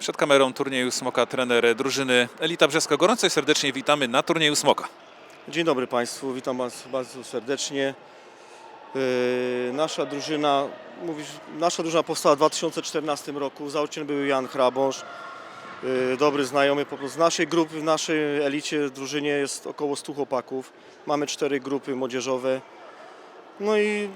Przed kamerą turnieju Smoka trener drużyny Elita Brzeska. Gorąco i serdecznie witamy na turnieju Smoka. Dzień dobry Państwu, witam Was bardzo serdecznie. Yy, nasza drużyna, mówisz, nasza drużyna powstała w 2014 roku. Założycielem był Jan Hrabąż, yy, dobry znajomy. Po prostu z naszej grupy, w naszej elicie drużynie jest około 100 chłopaków. Mamy cztery grupy młodzieżowe. No i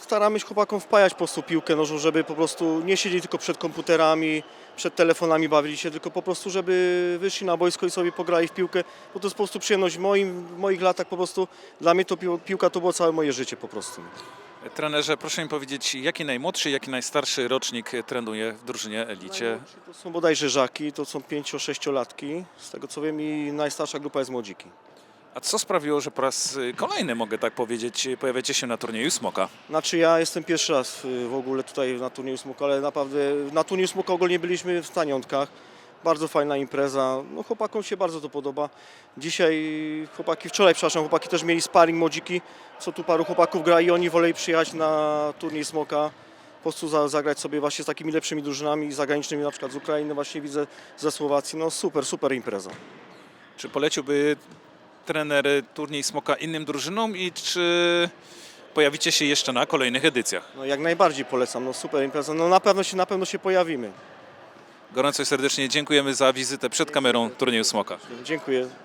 staramy się chłopakom wpajać po prostu piłkę nożną, żeby po prostu nie siedzieli tylko przed komputerami, przed telefonami bawili się, tylko po prostu, żeby wyszli na boisko i sobie pograli w piłkę, bo to jest po prostu przyjemność. W, moim, w moich latach po prostu dla mnie to pił- piłka to było całe moje życie po prostu. Trenerze, proszę mi powiedzieć, jaki najmłodszy, jaki najstarszy rocznik trenuje w drużynie Elicie? Najmłodsi To są bodajże żaki, to są 5-6-latki, z tego co wiem i najstarsza grupa jest młodziki. A co sprawiło, że po raz y, kolejny, mogę tak powiedzieć, pojawiacie się na turnieju Smoka? Znaczy ja jestem pierwszy raz y, w ogóle tutaj na turnieju Smoka, ale naprawdę na turnieju Smoka ogólnie byliśmy w Staniątkach. Bardzo fajna impreza, no chłopakom się bardzo to podoba. Dzisiaj chłopaki, wczoraj przepraszam, chłopaki też mieli sparring młodziki, co tu paru chłopaków gra i oni woleli przyjechać na turniej Smoka. Po prostu za, zagrać sobie właśnie z takimi lepszymi drużynami zagranicznymi, na przykład z Ukrainy, właśnie widzę ze Słowacji. No super, super impreza. Czy poleciłby trener turniej Smoka innym drużynom i czy pojawicie się jeszcze na kolejnych edycjach? No jak najbardziej polecam, no super impreza. No na pewno się, na pewno się pojawimy. Gorąco i serdecznie dziękujemy za wizytę przed kamerą turnieju Smoka. Dziękuję.